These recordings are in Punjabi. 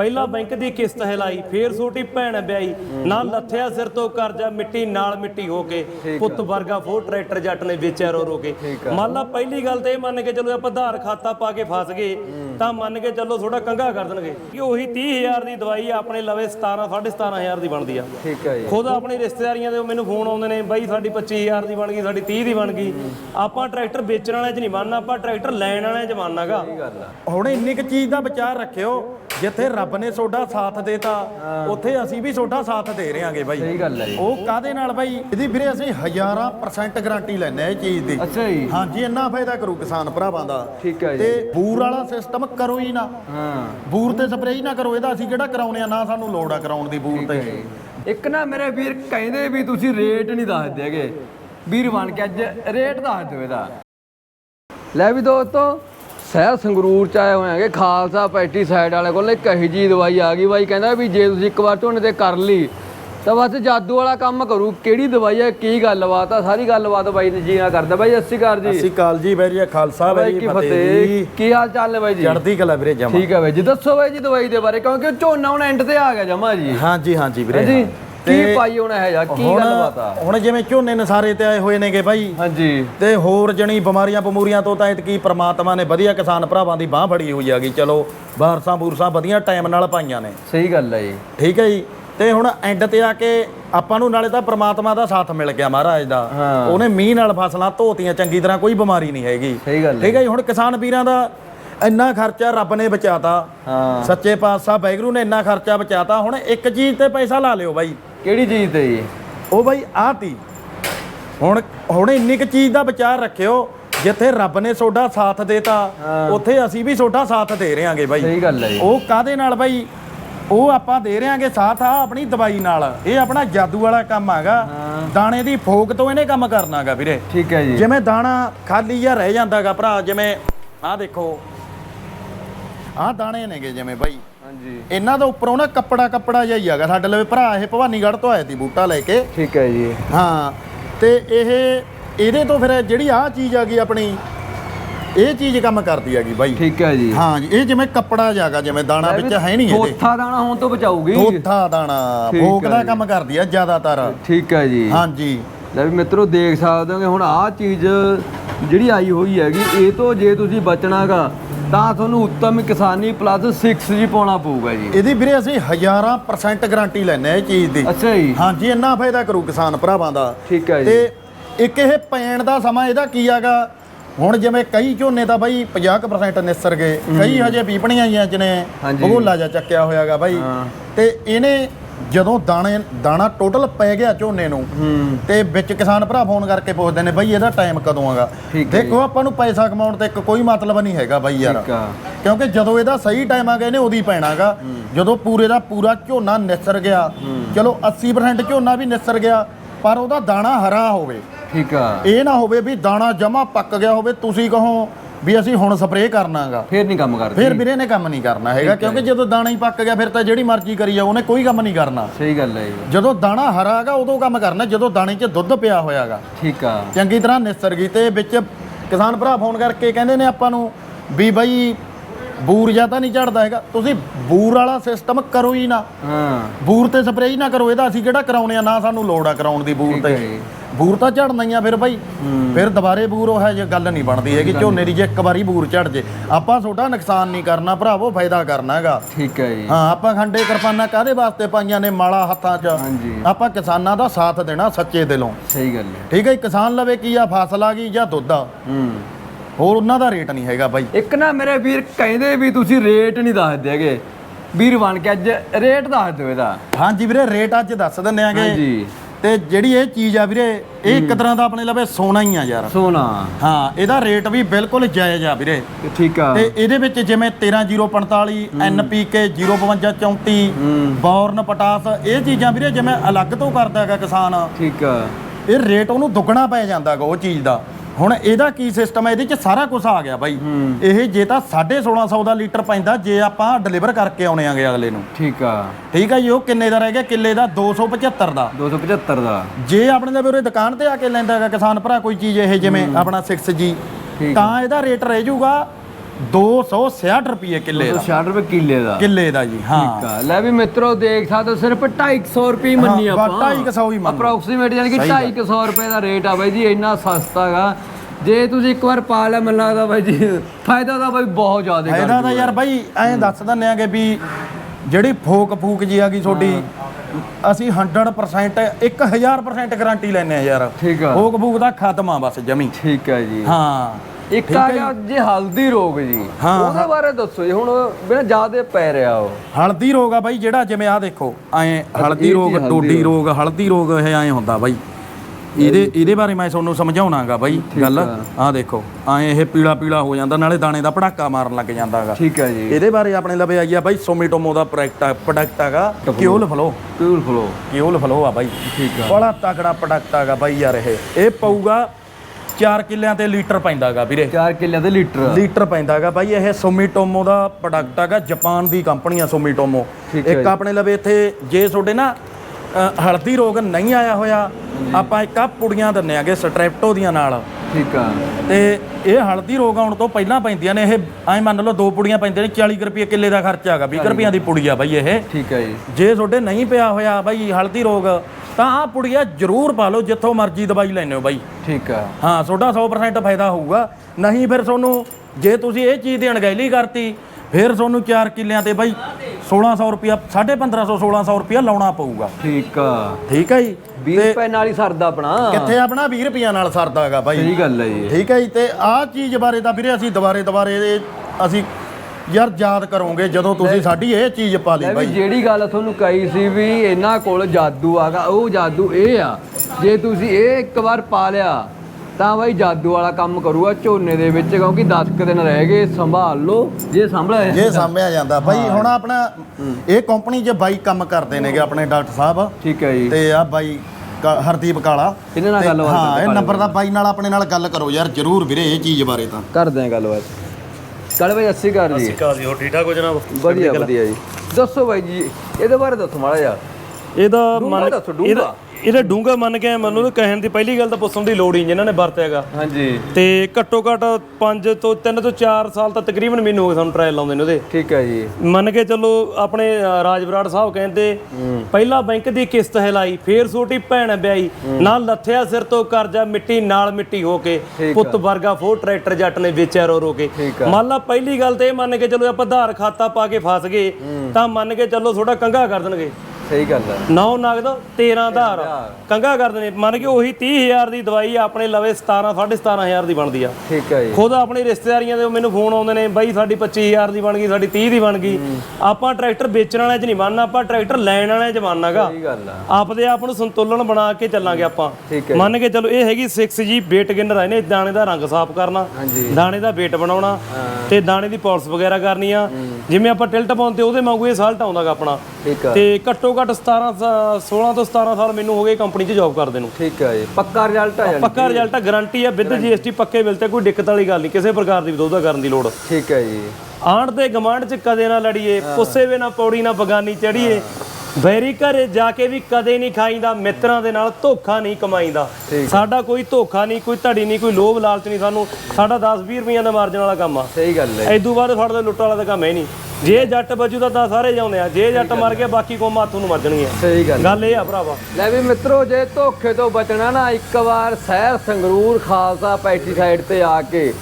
ਪਹਿਲਾਂ ਬੈਂਕ ਦੀ ਕਿਸ਼ਤ ਹਿਲਾਈ ਫੇਰ ਛੋਟੀ ਭੈਣ ਵਿਆਹੀ। ਨਾ ਲੱਥਿਆ ਸਿਰ ਤੋਂ ਕਰਜ਼ਾ ਮਿੱਟੀ ਨਾਲ ਮਿੱਟੀ ਹੋ ਕੇ ਪੁੱਤ ਵਰਗਾ ਫੋਰ ਟਰੈਕਟਰ ਜੱਟ ਨੇ ਵੇਚਿਆ ਰੋ ਰੋ ਕੇ ਮੰਨ ਲਾ ਪਹਿਲੀ ਗੱਲ ਤੇ ਇਹ ਮੰਨ ਕੇ ਚਲੋ ਆਪਾਂ ਆਧਾਰ ਖਾਤਾ ਪਾ ਕੇ ਫਸ ਗਏ। ਤਾਂ ਮੰਨ ਕੇ ਚੱਲੋ ਥੋੜਾ ਕੰਗਾ ਕਰ ਦੇਣਗੇ। ਕਿ ਉਹੀ 30000 ਦੀ ਦਵਾਈ ਆਪਣੇ ਲਵੇ 17 17500 ਦੀ ਬਣਦੀ ਆ। ਠੀਕ ਹੈ ਜੀ। ਖੁਦ ਆਪਣੀ ਰਿਸ਼ਤੇਦਾਰੀਆਂ ਦੇ ਮੈਨੂੰ ਫੋਨ ਆਉਂਦੇ ਨੇ ਬਾਈ ਸਾਡੀ 25000 ਦੀ ਬਣ ਗਈ ਸਾਡੀ 30 ਦੀ ਬਣ ਗਈ। ਆਪਾਂ ਟਰੈਕਟਰ ਵੇਚਣ ਵਾਲੇ 'ਚ ਨਹੀਂ ਬਣਨਾ ਆਪਾਂ ਟਰੈਕਟਰ ਲੈਣ ਵਾਲੇ 'ਚ ਬਣਨਾਗਾ ਹੁਣ ਇੰਨੀ ਕੁ ਚੀਜ਼ ਦਾ ਵਿਚਾਰ ਰੱਖਿਓ ਜਿੱਥੇ ਰੱਬ ਨੇ ਤੁਹਾਡਾ ਸਾਥ ਦੇਤਾ ਉੱਥੇ ਅਸੀਂ ਵੀ ਤੁਹਾਡਾ ਸਾਥ ਦੇ ਰਹੇਾਂਗੇ ਬਾਈ। ਸਹੀ ਗੱਲ ਹੈ ਉਹ ਕਾਦੇ ਨਾਲ ਬਾਈ? ਇਹਦੀ ਵੀਰੇ ਅਸੀਂ ਹਜ਼ਾਰਾਂ ਪਰਸੈਂਟ ਗਾਰੰਟੀ ਲੈਂਦੇ ਆ ਇਹ ਚੀਜ਼ ਦੀ। ਅੱਛਾ ਜੀ। ਹਾਂਜੀ ਇੰਨਾ ਫਾਇਦਾ ਕਰੂ ਕਿਸਾਨ ਭਰਾਵਾਂ ਦਾ। ਠੀਕ ਹੈ ਜੀ। ਤੇ ਬੂਰ ਵਾਲਾ ਸਿਸਟਮ ਕਰੋ ਹੀ ਨਾ। ਹਾਂ। ਬੂਰ ਤੇ ਸਪਰੇਅ ਹੀ ਨਾ ਕਰੋ ਇਹਦਾ ਅਸੀਂ ਕਿਹੜਾ ਕਰਾਉਣੇ ਆ? ਨਾ ਸਾਨੂੰ ਲੋੜ ਆ ਕਰਾਉਣ ਦੀ ਬੂਰ ਤੇ। ਇੱਕ ਨਾ ਮੇਰੇ ਵੀਰ ਕਹਿੰਦੇ ਵੀ ਤੁਸੀਂ ਰੇਟ ਨਹੀਂ ਦੱਸਦੇ ਹੈਗੇ। ਵੀਰ ਬਣ ਕੇ ਅੱਜ ਰੇਟ ਦੱਸ ਦਿਓ ਇਹਦਾ। ਲੈ ਵੀ ਦੋਸਤੋ ਸਹਿਰ ਸੰਗਰੂਰ ਚ ਆਏ ਹੋਏ ਹੈਗੇ ਖਾਲਸਾ ਪੈਸਟੀਸਾਈਡ ਵਾਲੇ ਕੋਲ। ਇੱਕ ਇਹੋ ਜੀ ਦਵਾਈ ਆ ਗਈ ਬਾਈ ਕਹਿੰਦਾ ਵੀ ਜੇ ਤੁਸੀਂ ਇੱਕ ਵਾਰ ਝੋਨੇ ਤੇ ਕਰ ਲਈ ਤਾਂ ਬਸ ਜਾਦੂ ਵਾਲਾ ਕੰਮ ਕਰੂ। ਕਿਹੜੀ ਦਵਾਈ ਹੈ ਕੀ ਗੱਲਬਾਤ ਆ ਸਾਰੀ ਗੱਲਬਾਤ ਬਾਈ ਨੇ ਜੀ ਨਾਲ ਕਰਦਾ। ਬਾਈ ਸਤਿ ਸ਼੍ਰੀ ਅਕਾਲ ਜੀ। ਅਸੀਂ ਕਾਲ ਜੀ ਵੈਰੀ ਖਾਲਸਾ ਬਾਈ ਕੀ ਫਤਿਹ ਜੀ। ਕੀ ਹਾਲ ਚਾਲ ਨੇ ਬਾਈ ਜੀ? ਚੜ੍ਹਦੀ ਕਲਾ ਵੀਰੇ ਜਮਾ। ਠੀਕ ਹੈ ਬਾਈ ਜੀ। ਦੱਸੋ ਬਾਈ ਜੀ ਦਵਾਈ ਦੇ ਬਾਰੇ ਕਿਉਂਕਿ ਝੋਨਾ ਹੁਣ ਐਂਡ ਤੇ ਆ ਗਿਆ ਜਮਾ ਜੀ। ਹਾਂਜੀ ਹਾਂਜੀ ਵੀਰੇ ਹਾਂ। ਕੀ ਪਾਈ ਹੋਣਾ ਹੈ ਯਾਰ ਕੀ ਗੱਲਬਾਤ ਆ? ਹੁਣ ਜਿਵੇਂ ਝੋਨੇ ਨਸਾਰੇ ਤੇ ਆਏ ਹੋਏ ਨੇਗੇ ਬਾਈ ਹਾਂਜੀ। ਤੇ ਹੋਰ ਜਣੀ ਬਿਮਾਰੀਆਂ ਬਮੂਰੀਆਂ ਤੋਂ ਤਾਂ ਇਤਕੀ ਪ੍ਰਮਾਤਮਾ ਨੇ ਵਧੀਆ ਕਿਸਾਨ ਭਰਾਵਾਂ ਦੀ ਬਾਹ ਫੜੀ ਹੋਈ ਹੈਗੀ ਚਲੋ ਬਾਰਸਾਂ ਬੂਰਸਾਂ ਵਧੀਆ ਟਾਈਮ ਨਾਲ ਪਾਈਆਂ ਨੇ। ਸਹੀ ਗੱਲ ਹੈ ਜੀ। ਠੀਕ ਹੈ ਜੀ। ਤੇ ਹੁਣ ਐਂਡ ਤੇ ਆ ਕੇ ਆਪਾਂ ਨੂੰ ਨਾਲੇ ਤਾਂ ਪ੍ਰਮਾਤਮਾ ਦਾ ਸਾਥ ਮਿਲ ਗਿਆ ਮਹਾਰਾਜ ਦਾ। ਉਹਨੇ ਮੀਂਹ ਨਾਲ ਫਸਲਾਂ ਧੋਤੀਆਂ ਚੰਗੀ ਤਰ੍ਹਾਂ ਕੋਈ ਬਿਮਾਰੀ ਨਹੀਂ ਹੈਗੀ। ਸਹੀ ਗੱਲ ਠੀਕ ਹੈ ਜੀ ਹੁਣ ਕਿਸਾਨ ਵੀਰਾਂ ਦਾ ਇੰਨਾ ਖਰਚਾ ਰੱਬ ਨੇ ਬਚਾਤਾ। ਹਾਂ। ਸੱਚੇ ਪਾਤਸ਼ਾਹ ਵੈਗਰੂ ਨੇ ਇੰਨਾ ਖਰਚਾ ਬਚਾਤਾ। ਹੁਣ ਇੱਕ ਚੀਜ਼ ਤੇ ਪੈਸਾ ਲਾ ਲਿਓ ਬਾਈ। ਕਿਹੜੀ ਚੀਜ਼ ਤੇ ਜੀ? ਉਹ ਬਾਈ ਆਹ ਤੀ। ਹੁਣ ਹੁਣ ਇੰਨੀ ਕੁ ਚੀਜ਼ ਦਾ ਵਿਚਾਰ ਰੱਖਿਓ ਜਿੱਥੇ ਰੱਬ ਨੇ ਤੁਹਾਡਾ ਸਾਥ ਦੇਤਾ ਉੱਥੇ ਅਸੀਂ ਵੀ ਤੁਹਾਡਾ ਸਾਥ ਦੇ ਰਹੇਾਂਗੇ ਬਾਈ। ਸਹੀ ਗੱਲ ਹੈ ਜੀ। ਉਹ ਕਾਦੇ ਨਾਲ ਬਾਈ? ਉਹ ਆਪਾਂ ਦੇ ਰਹੇਾਂਗੇ ਸਾਥ ਆ ਆਪਣੀ ਦਵਾਈ ਨਾਲ। ਇਹ ਆਪਣਾ ਜਾਦੂ ਵਾਲਾ ਕੰਮ ਹੈਗਾ। ਦਾਣੇ ਦੀ ਫੋਕ ਤੋਂ ਇਹਨੇ ਕੰਮ ਕਰਨਾਗਾ ਵੀਰੇ। ਠੀਕ ਹੈ ਜੀ। ਜਿਵੇਂ ਦਾਣਾ ਖਾਲੀ ਜਿਹਾ ਰਹਿ ਜਾਂਦਾਗਾ ਭਰਾ ਜਿਵੇਂ ਆਹ ਦੇਖੋ। ਆਹ ਦਾਣੇ ਨੇਗੇ ਜਿਵੇਂ ਬਾਈ। ਹਾਂਜੀ। ਇਹਨਾਂ ਦਾ ਉੱਪਰੋਂ ਨਾ ਕੱਪੜਾ ਕੱਪੜਾ ਜਿਹਾ ਹੀ ਹੈਗਾ। ਸਾਡੇ ਲਵੇ ਭਰਾ ਇਹ ਭਵਾਨੀਗੜ੍ਹ ਤੋਂ ਆਏ ਸੀ ਬੂਟਾ ਲੈ ਕੇ। ਠੀਕ ਹੈ ਜੀ। ਹਾਂ। ਤੇ ਇਹ ਇਹਦੇ ਤੋਂ ਫਿਰ ਜਿਹੜੀ ਆਹ ਚੀਜ਼ ਆ ਗਈ ਆਪਣੀ ਇਹ ਚੀਜ਼ ਕੰਮ ਕਰਦੀ ਹੈਗੀ ਬਾਈ। ਠੀਕ ਹੈ ਜੀ। ਹਾਂ ਜੀ ਇਹ ਜਿਵੇਂ ਕੱਪੜਾ ਜਾਗਾ ਜਿਵੇਂ ਦਾਣਾ ਵਿੱਚ ਹੈ ਨਹੀਂ ਇਹਦੇ ਥੋਥਾ ਦਾਣਾ ਹੋਣ ਤੋਂ ਬਚਾਊਗੀ। ਥੋਥਾ ਦਾਣਾ ਭੋਗ ਦਾ ਹੈ ਕੰਮ ਕਰਦੀ ਆ ਜ਼ਿਆਦਾਤਰ। ਠੀਕ ਹੈ ਜੀ। ਹਾਂਜੀ ਲੈ ਵੀ ਮਿੱਤਰੋ ਦੇਖ ਸਕਦੇ ਹੋਗੇ ਹੁਣ ਆਹ ਚੀਜ਼ ਜਿਹੜੀ ਆਈ ਹੋਈ ਹੈਗੀ ਇਹ ਤੋਂ ਜੇ ਤੁਸੀਂ ਬਚਣਾਗਾ ਤਾਂ ਤੁਹਾਨੂੰ ਉੱਤਮ ਕਿਸਾਨੀ ਪਲੱਸ 6 ਜੀ ਪਾਉਣਾ ਪਊਗਾ ਜੀ। ਇਹਦੀ ਵੀਰੇ ਅਸੀਂ ਹਜ਼ਾਰਾਂ ਪਰਸੈਂਟ ਗਾਰੰਟੀ ਲੈਂਦੇ ਆ ਇਹ ਚੀਜ਼ ਦੀ। ਅੱਛਾ ਜੀ। ਹਾਂਜੀ ਇੰਨਾ ਫਾਇਦਾ ਕਰੂ ਕਿਸਾਨ ਭਰਾਵਾਂ ਦਾ। ਠੀਕ ਹੈ ਜੀ। ਤੇ ਇੱਕ ਇਹ ਪੈਣ ਦਾ ਸਮਾਂ ਇਹਦਾ ਕੀ ਹੈਗਾ? ਹੁਣ ਜਿਵੇਂ ਕਈ ਝੋਨੇ ਤਾਂ ਬਾਈ 50% ਨਿਸਰ ਗਏ ਕਈ ਹਜੇ ਪੀਪਣੀਆਂ ਆਈਆਂ ਚ ਨੇ ਹਾਂਜੀ। ਭਗੋਲਾ ਜਾ ਚੱਕਿਆ ਹੋਇਆਗਾ ਬਾਈ। ਹਾਂ। ਤੇ ਇਹਨੇ ਜਦੋਂ ਦਾਣੇ ਦਾਣਾ ਟੋਟਲ ਪੈ ਗਿਆ ਝੋਨੇ ਨੂੰ ਹੂੰ। ਤੇ ਵਿੱਚ ਕਿਸਾਨ ਭਰਾ ਫੋਨ ਕਰਕੇ ਪੁੱਛਦੇ ਨੇ ਬਾਈ ਇਹਦਾ ਟਾਈਮ ਕਦੋਂ ਆਗਾ? ਹੈ ਦੇਖੋ ਆਪਾਂ ਨੂੰ ਪੈਸਾ ਕਮਾਉਣ ਤੇ ਇੱਕ ਕੋਈ ਮਤਲਬ ਨਹੀਂ ਹੈਗਾ ਬਾਈ ਯਾਰ। ਆ। ਕਿਉਂਕਿ ਜਦੋਂ ਇਹਦਾ ਸਹੀ ਟਾਈਮ ਆ ਗਿਆ ਇਹਨੇ ਉਹਦੀ ਪੈਣਾਗਾ। ਜਦੋਂ ਪੂਰੇ ਦਾ ਪੂਰਾ ਝੋਨਾ ਨਿਸਰ ਗਿਆ ਚਲੋ 80% ਝੋਨਾ ਵੀ ਨਿਸਰ ਗਿਆ ਪਰ ਉਹਦਾ ਦਾਣਾ ਹਰਾ ਹੋਵੇ। ਠੀਕ ਆ। ਇਹ ਨਾ ਹੋਵੇ ਵੀ ਦਾਣਾ ਜਮਾ ਪੱਕ ਗਿਆ ਹੋਵੇ ਤੁਸੀਂ ਕਹੋ ਵੀ ਅਸੀਂ ਹੁਣ ਸਪਰੇਅ ਕਰਨਾਗਾ ਫੇਰ ਨਹੀਂ ਕੰਮ ਕਰਦੀ। ਫਿਰ ਵੀਰੇ ਨੇ ਕੰਮ ਨਹੀਂ ਕਰਨਾ ਹੈਗਾ ਕਿਉਂਕਿ ਜਦੋਂ ਦਾਣਾ ਹੀ ਪੱਕ ਗਿਆ ਫਿਰ ਤਾਂ ਜਿਹੜੀ ਮਰਜ਼ੀ ਕਰੀ ਜਾ ਉਹਨੇ ਕੋਈ ਕੰਮ ਨਹੀਂ ਕਰਨਾ। ਸਹੀ ਗੱਲ ਹੈ ਜੀ। ਜਦੋਂ ਦਾਣਾ ਹਰਾ ਹੈਗਾ ਉਦੋਂ ਕੰਮ ਕਰਨਾ ਜਦੋਂ ਦਾਣੇ 'ਚ ਦੁੱਧ ਪਿਆ ਹੋਇਆਗਾ ਠੀਕ ਆ। ਚੰਗੀ ਤਰ੍ਹਾਂ ਨਿਸਰ ਗਈ ਤੇ ਵਿੱਚ ਕਿਸਾਨ ਭਰਾ ਫੋਨ ਕਰਕੇ ਕਹਿੰਦੇ ਨੇ ਆਪਾਂ ਨੂੰ ਵੀ ਬਾਈ ਬੂਰ ਜਾਂ ਤਾਂ ਨਹੀਂ ਝੜਦਾ ਹੈਗਾ। ਤੁਸੀਂ ਬੂਰ ਵਾਲਾ ਸਿਸਟਮ ਕਰੋ ਹੀ ਨਾ। ਹਾਂ। ਬੂਰ ਤੇ ਸਪਰੇਅ ਹੀ ਨਾ ਕਰੋ ਇਹਦਾ ਅਸੀਂ ਕਿਹੜਾ ਕਰਾਉਣੇ ਆ? ਨਾ ਸਾਨੂੰ ਲੋੜ ਆ ਕਰਾਉਣ ਦੀ ਬੂਰ ਤੇ। ਬੂਰ ਤਾਂ ਝੜਨਾ ਹੀ ਆ ਫਿਰ ਬਾਈ। ਫਿਰ ਦੁਬਾਰੇ ਬੂਰ ਉਹ ਹੈ ਜੇ ਗੱਲ ਨਹੀਂ ਬਣਦੀ ਹੈਗੀ ਝੋਨੇ ਦੀ ਜੇ ਇੱਕ ਵਾਰੀ ਬੂਰ ਝੜ ਜੇ ਆਪਾਂ ਤੁਹਾਡਾ ਨੁਕਸਾਨ ਨਹੀਂ ਕਰਨਾ ਭਰਾਵੋ ਫਾਇਦਾ ਕਰਨਾ ਹੈਗਾ। ਠੀਕ ਹੈ ਜੀ। ਹਾਂ ਆਪਾਂ ਖੰਡੇ ਕਿਰਪਾਨਾਂ ਕਾਦੇ ਵਾਸਤੇ ਪਾਈਆਂ ਨੇ ਮਾਲਾ ਹੱਥਾਂ 'ਚ? ਆਪਾਂ ਕਿਸਾਨਾਂ ਦਾ ਸਾਥ ਦੇਣਾ ਸੱਚੇ ਦਿਲੋਂ। ਸਹੀ ਗੱਲ ਹੈ। ਠੀਕ ਹੈ ਕਿਸਾਨ ਲਵੇ ਕੀ ਆ ਫਸਲ ਆ ਗਈ ਜਾਂ ਦੁੱਧ ਆ। ਹੂੰ। ਹੋਰ ਉਹਨਾਂ ਦਾ ਰੇਟ ਨਹੀਂ ਹੈਗਾ ਬਾਈ। ਇੱਕ ਨਾ ਮੇਰੇ ਵੀਰ ਕਹਿੰਦੇ ਵੀ ਤੁਸੀਂ ਰੇਟ ਨਹੀਂ ਦੱਸਦੇ ਹੈਗੇ। ਵੀਰ ਬਣ ਕੇ ਅੱਜ ਰੇਟ ਦੱਸ ਦਿਓ ਇਹਦਾ। ਹਾਂਜੀ ਵੀਰੇ ਰੇਟ ਅੱਜ ਦੱਸ ਦਿੰਦੇ ਆਂਗੇ ਹਾਂਜੀ। ਤੇ ਜਿਹੜੀ ਇਹ ਚੀਜ਼ ਆ ਵੀਰੇ ਇਹ ਇੱਕ ਤਰ੍ਹਾਂ ਦਾ ਆਪਣੇ ਲਵੇ ਸੋਨਾ ਹੀ ਆ ਯਾਰ। ਸੋਨਾ। ਹਾਂ ਇਹਦਾ ਰੇਟ ਵੀ ਬਿਲਕੁਲ ਜਾਇਜ਼ ਆ ਵੀਰੇ। ਠੀਕ ਆ। ਤੇ ਇਹਦੇ ਵਿੱਚ ਜਿਵੇਂ 13045 NPK 05234 ਬੌਰਨ ਪਟਾਸ ਇਹ ਚੀਜ਼ਾਂ ਵੀਰੇ ਜਿਵੇਂ ਅਲੱਗ ਤੋਂ ਕਰਦਾ ਹੈਗਾ ਕਿਸਾਨ। ਠੀਕ ਆ। ਇਹ ਰੇਟ ਉਹਨੂੰ ਦੁੱਗਣਾ ਪੈ ਜਾਂਦਾ ਹੈਗਾ ਉਹ ਚੀਜ਼ ਦਾ। ਹੁਣ ਇਹਦਾ ਕੀ ਸਿਸਟਮ ਹੈ? ਇਹਦੇ 'ਚ ਸਾਰਾ ਕੁਝ ਆ ਗਿਆ ਬਾਈ। ਇਹ ਜੇ ਤਾਂ 1650 ਦਾ ਲੀਟਰ ਪੈਂਦਾ ਜੇ ਆਪਾਂ ਡਿਲੀਵਰ ਕਰਕੇ ਆਉਣੇ ਆਂਗੇ ਅਗਲੇ ਨੂੰ। ਠੀਕ ਆ। ਠੀਕ ਹੈ ਜੀ ਉਹ ਕਿੰਨੇ ਦਾ ਰਹਿ ਗਿਆ? ਕਿੱਲੇ ਦਾ 275 ਦਾ। 275 ਦਾ। ਜੇ ਆਪਣੇ ਦੇ ਵੀਰੇ ਦੁਕਾਨ ਤੇ ਆ ਕੇ ਲੈਂਦਾ ਹੈਗਾ ਕਿਸਾਨ ਭਰਾ ਕੋਈ ਚੀਜ਼ ਇਹ ਜਿਵੇਂ ਆਪਣਾ 6G ਠੀਕ ਤਾਂ ਇਹਦਾ ਰੇਟ ਰਹਿ ਜਾਊਗਾ 266 ਰੁਪਏ ਕਿੱਲੇ ਦਾ। 260 ਰੁਪਏ ਕਿੱਲੇ ਦਾ। ਕਿੱਲੇ ਦਾ ਜੀ ਹਾਂ। ਠੀਕ ਆ। ਲੈ ਵੀ ਮਿੱਤਰੋ ਦੇਖ ਸਕਦੇ ਹੋ ਸਿਰਫ 250 ਰੁਪਏ ਮੰਨੀ ਆਪਾਂ। ਬਸ 250 ਹੀ ਮੰਨ। ਅਪਰੋਕਸੀਮੇਟ ਯਾਨੀ ਕਿ ਸਹੀ ਗੱਲ। 250 ਰੁਪਏ ਦਾ ਰੇਟ ਆ ਬਾਈ ਜੀ ਇੰਨਾ ਸਸਤਾ ਗਾ। ਜੇ ਤੁਸੀਂ ਇੱਕ ਵਾਰ ਪਾ ਲਿਆ ਮੈਨੂੰ ਲੱਗਦਾ ਬਾਈ ਜੀ ਫਾਇਦਾ ਤਾਂ ਬਾਈ ਬਹੁਤ ਜ਼ਿਆਦਾ ਇਹਦਾ ਤਾਂ ਯਾਰ ਬਾਈ ਐਂ ਦੱਸ ਦਿੰਦੇ ਆਂਗੇ ਵੀ ਜਿਹੜੀ ਫੋਕ ਫੂਕ ਜੀ ਆਗੀ ਤੁਹਾਡੀ ਅਸੀਂ 100% 1000% ਗਾਰੰਟੀ ਲੈਨੇ ਆ ਯਾਰ। ਠੀਕ ਆ। ਫੋਕ ਫੂਕ ਦਾ ਖਤਮ ਆ ਬਸ ਜਮੀ। ਠੀਕ ਹੈ ਜੀ। ਹਾਂ। ਇੱਕ ਆ ਗਿਆ ਜੀ ਹਲਦੀ ਰੋਗ ਜੀ ਉਹਦੇ ਬਾਰੇ ਦੱਸੋ ਜੀ ਹੁਣ ਬਿਨਾਂ ਜ਼ਿਆਦੇ ਪੈ ਰਿਹਾ ਉਹ। ਹਲਦੀ ਰੋਗ ਆ ਬਾਈ ਜਿਹੜਾ ਜਿਵੇਂ ਆ ਦੇਖੋ ਐਂ ਹਲਦੀ ਰੋਗ ਡੋਡੀ ਰੋਗ। ਹਲਦੀ ਰੋਗ ਇਹ ਐਂ ਹੁੰਦਾ ਬਾਈ। ਇਹਦੇ ਇਹਦੇ ਬਾਰੇ ਮੈਂ ਤੁਹਾਨੂੰ ਸਮਝਾਉਣਾਗਾ ਬਾਈ ਗੱਲ। ਆ। ਦੇਖੋ ਐਂ ਇਹ ਪੀਲਾ ਪੀਲਾ ਹੋ ਜਾਂਦਾ ਨਾਲੇ ਦਾਣੇ ਦਾ ਪੜਾਕਾ ਮਾਰਨ ਲੱਗ ਜਾਂਦਾਗਾ। ਠੀਕ ਹੈ ਜੀ। ਇਹਦੇ ਬਾਰੇ ਆਪਣੇ ਲਵੇ ਆਈ ਆ ਬਾਈ ਸੋਮੀਟੋਮੋ ਦਾ ਪ੍ਰੋਡਕਟ ਪ੍ਰੋਡਕਟ ਹੈਗਾ cool flow pure flow cool flow ਆ ਬਾਈ। ਠੀਕ ਆ। ਬੜਾ ਤਕੜਾ ਪ੍ਰੋਡਕਟ ਹੈਗਾ ਬਾਈ ਯਾਰ ਇਹ। ਇਹ ਪਊਗਾ 4 ਕਿੱਲਿਆਂ ਤੇ ਲੀਟਰ ਪੈਂਦਾਗਾ ਵੀਰੇ। 4 ਕਿੱਲੇ ਦੇ ਲੀਟਰ। ਲੀਟਰ ਪੈਂਦਾਗਾ ਬਾਈ ਇਹ ਸੋਮੀਟੋਮੋ ਦਾ ਪ੍ਰੋਡਕਟ ਹੈਗਾ ਜਾਪਾਨ ਦੀ ਕੰਪਨੀ ਆ ਸੋਮੀਟੋਮੋ ਇੱਕ। ਆਪਣੇ ਲਵੇ ਇੱਥੇ ਜੇ ਤੁਹਾਡੇ ਨਾ ਹਲਦੀ ਰੋਗ ਨਹੀਂ ਆਇਆ ਹੋਇਆ ਆਪਾਂ ਇੱਕ ਆ ਪੁੜੀਆਂ ਦਿੰਨੇ ਆਗੇ ਸਟ੍ਰੈਪਟੋ ਦੀਆਂ ਨਾਲ। ਠੀਕ ਆ। ਤੇ ਇਹ ਹਲਦੀ ਰੋਗ ਆਉਣ ਤੋਂ ਪਹਿਲਾਂ ਪੈਂਦੀਆਂ ਨੇ ਇਹ ਐਂ ਮੰਨ ਲਓ ਦੋ ਪੁੜੀਆਂ ਪੈਂਦੀਆਂ ਨੇ 40 ਕੁ ਰੁਪਏ ਕਿੱਲੇ ਦਾ ਖਰਚਾ ਹੈਗਾ 20 ਰੁਪਈਆਂ ਦੀ ਪੁੜੀ ਆ ਬਾਈ ਇਹ। ਠੀਕ ਹੈ ਜੀ। ਜੇ ਤੁਹਾਡੇ ਨਹੀਂ ਪਿਆ ਹੋਇਆ ਬਾਈ ਹਲਦੀ ਰੋਗ ਤਾਂ ਆਹ ਪੁੜੀਆ ਜ਼ਰੂਰ ਪਾ ਲਓ ਜਿੱਥੋਂ ਮਰਜ਼ੀ ਦਵਾਈ ਲੈਣੇ ਹੋ ਬਾਈ। ਠੀਕ ਆ। ਹਾਂ ਤੁਹਾਡਾ 100% ਫਾਇਦਾ ਹੋਊਗਾ। ਨਹੀਂ ਫਿਰ ਤੁਹਾਨੂੰ ਜੇ ਤੁਸੀਂ ਇਹ ਚੀਜ਼ ਦੀ ਅਣਗਹਿਲੀ ਕਰਤੀ ਫਿਰ ਤੁਹਾਨੂੰ 4 ਕਿੱਲਿਆਂ ਤੇ ਬਾਈ 1600 ਰੁਪਿਆ 1550 1600 ਰੁਪਿਆ ਲਾਉਣਾ ਪਊਗਾ। ਠੀਕ ਆ। ਠੀਕ ਹੈ ਜੀ? 20 ਰੁਪਏ ਨਾਲ ਹੀ ਸਰਦਾ ਆਪਣਾ। ਕਿੱਥੇ ਆਪਣਾ 20 ਰੁਪਿਆ ਨਾਲ ਸਰਦਾ ਹੈਗਾ ਬਾਈ। ਸਹੀ ਗੱਲ ਹੈ ਜੀ। ਠੀਕ ਹੈ ਜੀ ਤੇ ਆਹ ਚੀਜ਼ ਬਾਰੇ ਤਾਂ ਵੀਰੇ ਅਸੀਂ ਦੁਬਾਰੇ ਦੁਬਾਰੇ ਅਸੀਂ ਯਾਰ ਯਾਦ ਕਰੋਗੇ ਜਦੋਂ ਤੁਸੀਂ ਸਾਡੀ ਇਹ ਚੀਜ਼ ਪਾ ਲਈ ਲੈ ਵੀ ਬਾਈ। ਜਿਹੜੀ ਗੱਲ ਤੁਹਾਨੂੰ ਕਹੀ ਸੀ ਵੀ ਇਹਨਾਂ ਕੋਲ ਜਾਦੂ ਆਗਾ ਉਹ ਜਾਦੂ ਇਹ ਆ। ਜੇ ਤੁਸੀਂ ਇਹ ਇੱਕ ਵਾਰ ਪਾ ਲਿਆ ਤਾਂ ਬਾਈ ਜਾਦੂ ਵਾਲਾ ਕੰਮ ਕਰੂਗਾ ਝੋਨੇ ਦੇ ਵਿੱਚ ਕਿਉਂਕਿ 10 ਕੁ ਦਿਨ ਰਹਿ ਗਏ ਸੰਭਾਲ ਲਓ ਜੇ ਸੰਭਲਿਆ ਜੇ ਸਾਂਭਿਆ ਜਾਂਦਾ। ਬਾਈ ਹੁਣ ਆਪਣਾ ਇਹ ਕੰਪਨੀ 'ਚ ਬਾਈ ਕੰਮ ਕਰਦੇ ਨੇਗੇ ਆਪਣੇ ਡਾਕਟਰ ਸਾਹਿਬ। ਠੀਕ ਹੈ ਜੀ। ਤੇ ਆ ਬਾਈ ਕਾ- ਹਰਦੀਪ ਕਾਲਾ। ਇਹਨਾਂ ਨਾਲ ਤੇ ਗੱਲਬਾਤ ਹਾਂ ਇਹ ਨੰਬਰ ਦਾ ਬਾਈ ਨਾਲ ਆਪਣੇ ਨਾਲ ਗੱਲ ਕਰੋ ਯਾਰ ਜਰੂਰ ਵੀਰੇ ਇਹ ਚੀਜ਼ ਬਾਰੇ ਤਾਂ। ਕਰਦੇ ਆਂ ਗੱਲਬਾਤ। ਕਾਲੇ ਬਾਈ ਅੱਸੀ ਕਰ ਜੀ। ਕਾਜੀ ਹੋ ਠੀਕ ਠਾਕ ਹੋ ਜਨਾਬ? ਵਧੀਆ ਵਧੀਆ ਜੀ। ਦੱਸੋ ਬਾਈ ਜੀ ਇਹਦੇ ਬਾਰੇ ਦੱਸੋ ਮਾੜਾ ਜਿਹਾ। ਇਹਦਾ ਡੂੰਘਾ ਮੰਨ ਦੱਸੋ, ਡੂੰਘਾ। ਇਹਦਾ ਇਹਦਾ ਡੂੰਗਾ ਮੰਨ ਕੇ ਮੈਨੂੰ ਤਾਂ ਕਹਿਣ ਦੀ ਪਹਿਲੀ ਗੱਲ ਤਾਂ ਪੁੱਛਣ ਦੀ ਲੋੜ ਹੀ ਨਹੀਂ ਜਿਨ੍ਹਾਂ ਨੇ ਵਰਤਿਆਗਾ। ਹਾਂਜੀ। ਤੇ ਘੱਟੋ ਘੱਟ 5 ਤੋਂ 3 ਤੋਂ 4 ਸਾਲ ਤਾਂ ਤਕਰੀਬਨ ਮੈਨੂੰ ਹੋ ਗਏ ਸਾਨੂੰ ਟ੍ਰਾਇਲ ਲਾਉਂਦੇ ਨੇ ਉਹਦੇ। ਠੀਕ ਹੈ ਜੀ। ਮੰਨ ਕੇ ਚੱਲੋ ਆਪਣੇ ਰਾਜ ਬਰਾੜ ਸਾਹਿਬ ਕਹਿੰਦੇ ਪਹਿਲਾਂ ਬੈਂਕ ਦੀ ਕਿਸ਼ਤ ਹਿਲਾਈ ਫੇਰ ਛੋਟੀ ਭੈਣ ਵਿਆਹੀ ਨਾਲ ਲੱਥਿਆ ਸਿਰ ਤੋਂ ਕਰਜ਼ਾ ਮਿੱਟੀ ਨਾਲ ਮਿੱਟੀ ਹੋ ਕੇ ਪੁੱਤ ਵਰਗਾ ਫੋਰ ਟਰੈਕਟਰ ਜੱਟ ਨੇ ਵੇਚਿਆ ਰੋ ਰੋ ਕੇ। ਮੰਨ ਲਾ ਪਹਿਲੀ ਗੱਲ ਤੇ ਇਹ ਮੰਨ ਕੇ ਚੱਲੋ ਆਪਾਂ ਆਧਾਰ ਖਾਤਾ ਪਾ ਕੇ ਫਸ ਗਏ ਤਾਂ ਮੰਨ ਕੇ ਚੱਲੋ ਥੋੜਾ ਕੰਗਾ ਕਰ ਦੇਣਗੇ। ਸਹੀ ਗੱਲ ਹੈ 9 ਨਗਦ 13 ਆਧਾਰ ਕੰਗਾ ਕਰ ਦੇਣੇ ਮੰਨ ਕੇ ਉਹੀ 30000 ਦੀ ਦਵਾਈ ਆਪਣੇ ਲਵੇ 17 17500 ਦੀ ਬਣਦੀ ਆ। ਠੀਕ ਹੈ ਜੀ। ਖੁਦ ਆਪਣੀ ਰਿਸ਼ਤੇਦਾਰੀਆਂ ਦੇ ਮੈਨੂੰ ਫੋਨ ਆਉਂਦੇ ਨੇ ਬਾਈ ਸਾਡੀ 25000 ਦੀ ਬਣ ਗਈ ਸਾਡੀ 30 ਦੀ ਬਣ ਗਈ। ਆਪਾਂ ਟਰੈਕਟਰ ਵੇਚਣ ਵਾਲਿਆਂ 'ਚ ਨਹੀਂ ਬਣਨਾ ਆਪਾਂ ਟਰੈਕਟਰ ਲੈਣ ਵਾਲਿਆਂ 'ਚ ਬਣਨਾਗਾ ਸਹੀ ਗੱਲ ਆ। ਆਪਦੇ ਆਪ ਨੂੰ ਸੰਤੁਲਨ ਬਣਾ ਕੇ ਚੱਲਾਂਗੇ ਆਪਾਂ। ਮੰਨ ਕੇ ਚਲੋ ਇਹ ਹੈਗੀ 6G ਵੇਟ ਗਿਨਰ ਆ ਇਹਨੇ ਦਾਣੇ ਦਾ ਰੰਗ ਸਾਫ਼ ਕਰਨਾ। ਦਾਣੇ ਦਾ ਵੇਟ ਬਣਾਉਣਾ ਤੇ ਦਾਣੇ ਦੀ ਪਾਲਿਸ਼ ਵਗੈਰਾ ਕਰਨੀ ਆ। ਜਿਵੇਂ ਆਪਾਂ ਟਿਲਟ ਪਾਉਂਦੇ ਉਹਦੇ ਵਾਂਗੂ ਇਹ ਸਾਲਟ ਆਉਂਦਾਗਾ ਆਪਣਾ। ਤੇ ਘੱਟੋ ਘੱਟ 17 ਸਾ- 16 ਤੋਂ 17 ਸਾਲ ਮੈਨੂੰ ਹੋ ਗਏ ਕੰਪਨੀ 'ਚ ਜੌਬ ਕਰਦੇ ਨੂੰ। ਠੀਕ ਹੈ ਜੀ। ਪੱਕਾ ਰਿਜ਼ਲਟ ਆ ਜਾਣੀ ਪੱਕਾ ਰਿਜ਼ਲਟ ਆ ਗਾਰੰਟੀ ਆ ਵਿਦ ਜੀਐਸਟੀ ਪੱਕੇ ਬਿੱਲ ਤੇ ਕੋਈ ਦਿੱਕਤ ਵਾਲੀ ਗੱਲ ਨਹੀਂ ਕਿਸੇ ਪ੍ਰਕਾਰ ਦੀ ਵਿਦੋਧਾ ਕਰਨ ਦੀ ਲੋੜ। ਠੀਕ ਹੈ ਜੀ। ਆਂਡ ਤੇ ਗਮਾਂਡ ਚ ਕਦੇ ਨਾ ਲੜੀਏ ਪੁੱਸੇ ਵੇ ਨਾ ਪੌੜੀ ਨਾ ਬਗਾਨੀ ਚੜੀਏ। ਵੈਰੀ ਘਰੇ ਜਾ ਕੇ ਵੀ ਕਦੇ ਨਹੀਂ ਖਾਈਦਾ ਮਿੱਤਰਾਂ ਦੇ ਨਾਲ ਧੋਖਾ ਨਹੀਂ ਕਮਾਈਦਾ। ਸਾਡਾ ਕੋਈ ਧੋਖਾ ਨਹੀਂ ਕੋਈ ਧੜੀ ਨਹੀਂ ਕੋਈ ਲੋਭ ਲਾਲਚ ਨਹੀਂ ਸਾਨੂੰ ਸਾਡਾ 10 20 ਰੁਪਈਆਂ ਦਾ ਮਾਰਜਨ ਵਾਲਾ ਕੰਮ ਆ। ਸਹੀ ਗੱਲ ਹੈ ਐਦੂ ਬਾਅਦ ਸਾਡੇ ਦਾ ਲੁੱਟ ਵਾਲਾ ਤਾਂ ਕੰਮ ਹੈ ਨਹੀਂ। ਜੇ ਜੱਟ ਬਜੂ ਦਾ ਤਾਂ ਸਾਰੇ ਜਾਉਂਦੇ ਆ। ਜੇ ਜੱਟ ਮਰ ਗਿਆ ਬਾਕੀ ਕੋਮ ਹੱਥ ਨੂੰ ਮਰ ਜਾਣਗੀਆਂ ਸਹੀ ਗੱਲ। ਗੱਲ ਇਹ ਆ ਭਰਾਵਾ। ਲੈ ਵੀ ਮਿੱਤਰੋ ਜੇ ਧੋਖੇ ਤੋਂ ਬਚਣਾ ਨਾ ਇੱਕ ਵਾਰ ਸ਼ਹਿਰ ਸੰਗਰੂਰ ਖਾਲਸਾ ਪੈਸਟੀਸਾਈਡ ਤੇ ਆ ਕੇ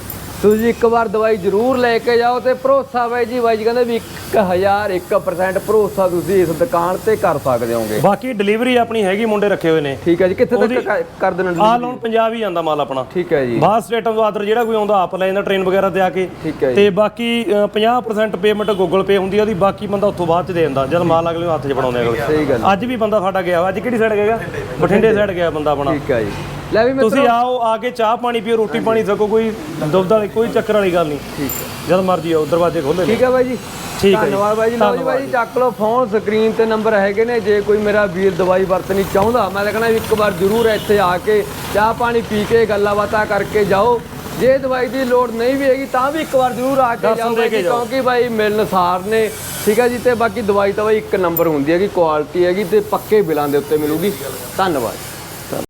ਤੁਸੀਂ ਇੱਕ ਵਾਰ ਦਵਾਈ ਜ਼ਰੂਰ ਲੈ ਕੇ ਜਾਓ ਤੇ ਭਰੋਸਾ ਬਾਈ ਜੀ ਬਾਈ ਜੀ ਕਹਿੰਦੇ ਵੀ 1000 1% ਭਰੋਸਾ ਤੁਸੀਂ ਇਸ ਦੁਕਾਨ ਤੇ ਕਰ ਸਕਦੇ ਹੋਗੇ। ਬਾਕੀ ਡਿਲੀਵਰੀ ਆਪਣੀ ਹੈਗੀ ਮੁੰਡੇ ਰੱਖੇ ਹੋਏ ਨੇ। ਠੀਕ ਹੈ ਜੀ ਕਿੱਥੇ ਤੱਕ ਕਰ ਦੇਣਾ ਆ ਲੋਨ ਪੰਜਾਬ ਹੀ ਜਾਂਦਾ ਮਾਲ ਆਪਣਾ। ਠੀਕ ਹੈ ਜੀ। ਬਾਹਰ ਸਟੇਟਾਂ ਤੋਂ ਆਦਰ ਜਿਹੜਾ ਕੋਈ ਆਉਂਦਾ ਆਪ ਲੈ ਜਾਂਦਾ ਟ੍ਰੇਨ ਵਗੈਰਾ ਤੇ ਆ ਕੇ। ਤੇ ਬਾਕੀ ਅ, 50% ਪੇਮੈਂਟ ਗੂਗਲ ਪੇ ਹੁੰਦੀ ਆ ਉਹਦੀ ਬਾਕੀ ਬੰਦਾ ਉੱਥੋਂ ਬਾਅਦ ਚ ਦੇ ਦਿੰਦਾ ਜਦ ਮਾਲ ਅਗਲੇ ਨੂੰ ਹੱਥ 'ਚ ਅਗਲੇ। ਸਹੀ ਗੱਲ ਅੱਜ ਵੀ ਬੰਦਾ ਸਾਡਾ ਗਿਆ। ਅੱਜ ਕਿਹੜੀ ਸਾਈਡ ਗਿਆ? ਬਠਿੰਡੇ ਸਾਈਡ ਗਿਆ ਬੰਦਾ ਆਪਣਾ। ਠੀਕ ਹੈ ਜੀ। ਲੈ ਵੀ ਤੁਸੀਂ ਆਓ ਆ ਕੇ ਚਾਹ ਪਾਣੀ ਪੀਓ ਰੋਟੀ ਪਾਣੀ ਸਕੋ ਕੋਈ ਦੁਬਦਾ ਵਾਲੀ ਕੋਈ ਚੱਕਰ ਵਾਲੀ ਗੱਲ ਨਹੀਂ। ਠੀਕ ਹੈ। ਜਦ ਮਰਜ਼ੀ ਆਓ ਦਰਵਾਜ਼ੇ ਖੋਲੇ ਠੀਕ ਹੈ ਬਾਈ ਜੀ। ਠੀਕ ਹੈ। ਧੰਨਵਾਦ ਬਾਈ ਜੀ। ਲਓ ਜੀ ਬਾਈ ਜੀ ਚੱਕ ਲਓ ਫੋਨ ਸਕਰੀਨ ਤੇ ਨੰਬਰ ਹੈਗੇ ਨੇ। ਜੇ ਕੋਈ ਮੇਰਾ ਵੀਰ ਦਵਾਈ ਵਰਤਣੀ ਚਾਹੁੰਦਾ ਮੈਂ ਤਾਂ ਕਹਿੰਦਾ ਇੱਕ ਵਾਰ ਜ਼ਰੂਰ ਇੱਥੇ ਆ ਕੇ ਚਾਹ ਪਾਣੀ ਪੀ ਕੇ ਗੱਲਾਂ ਬਾਤਾਂ ਕਰਕੇ ਜਾਓ। ਜੇ ਦਵਾਈ ਦੀ ਲੋੜ ਨਹੀਂ ਵੀ ਹੈਗੀ ਤਾਂ ਵੀ ਇੱਕ ਵਾਰ ਜ਼ਰੂਰ ਆ ਕੇ ਜਾਓ। ਕਿਉਂਕਿ ਬਾਈ ਮਿਲਨਸਾਰ ਨੇ। ਠੀਕ ਹੈ ਜੀ ਤੇ ਬਾਕੀ ਦਵਾਈ ਤਾਂ ਬਾਈ ਇੱਕ ਨੰਬਰ ਹੁੰਦੀ ਹੈਗੀ ਕੁਆਲਿਟੀ ਹੈਗੀ ਤੇ ਪੱਕੇ ਬਿਲਾਂ ਦੇ ਉੱਤੇ ਮਿਲੂਗੀ। ਧੰਨਵਾਦ।